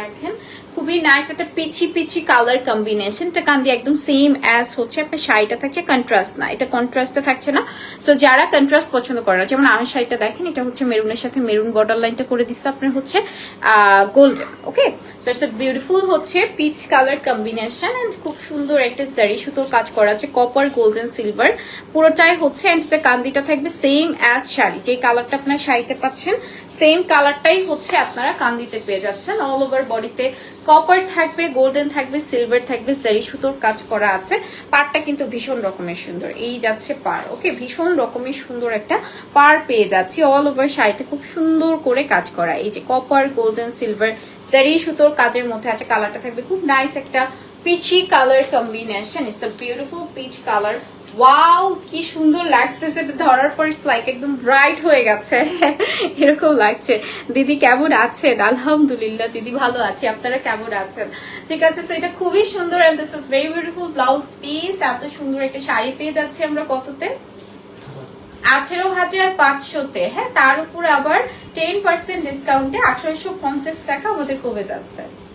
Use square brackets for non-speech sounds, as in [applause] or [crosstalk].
দেখেন, খুবই নাইস একটা পিচি পিচি কালার কম্বিনেশন এটা কান্দি একদম সেম অ্যাজ হচ্ছে আপনার শাড়িটা থাকছে কন্ট্রাস্ট না। এটা থাকছে না। যারা কন্ট্রাস্ট পছন্দ যেমন শাড়িটা দেখেন, এটা হচ্ছে সাথে মেরুন বর্ডার করে দিচ্ছে আপনার হচ্ছে গোল্ডেন ওকে বিউটিফুল হচ্ছে পিচ কালার কম্বিনেশন খুব সুন্দর একটা সুতোর কাজ করা আছে কপার গোল্ডেন সিলভার পুরোটাই হচ্ছে কান্দিটা থাকবে সেম অ্যাজ শাড়ি। যে কালারটা আপনার শাড়িতে পাচ্ছেন সেম কালারটাই হচ্ছে আপনারা কান্দিতে পেয়ে যাচ্ছেন। অল ওভার বডিতে কপার থাকবে গোল্ডেন থাকবে সিলভার থাকবে সারি সুতোর কাজ করা আছে। পারটা কিন্তু ভীষণ রকমের সুন্দর। এই যাচ্ছে পার ওকে ভীষণ রকমের সুন্দর একটা পার পেয়ে যাচ্ছি। অল ওভার শাড়িতে খুব সুন্দর করে কাজ করা। এই যে কপার গোল্ডেন সিলভার সারি সুতোর কাজের মধ্যে আছে। কালারটা থাকবে খুব নাইস একটা peachy colour combination it's a beautiful peach colour wow কি সুন্দর লাগতেছে। এটা ধরার পর লাইক একদম ব্রাইট হয়ে গেছে। [laughs] এরকম লাগছে। দিদি কেমন আছেন? আলহামদুলিল্লাহ, দিদি ভালো আছে। আপনারা কেমন আছেন? ঠিক আছে সো এটা খুবই সুন্দর and this is very beautiful blouse piece এত সুন্দর একটা শাড়ি পেয়ে যাচ্ছি আমরা কততে? আঠেরো হাজার পাঁচশোতে। হ্যাঁ তার উপর আবার টেন পার্সেন্ট ডিসকাউন্টে আঠারোশো পঞ্চাশ টাকা আমাদের কমে যাচ্ছে।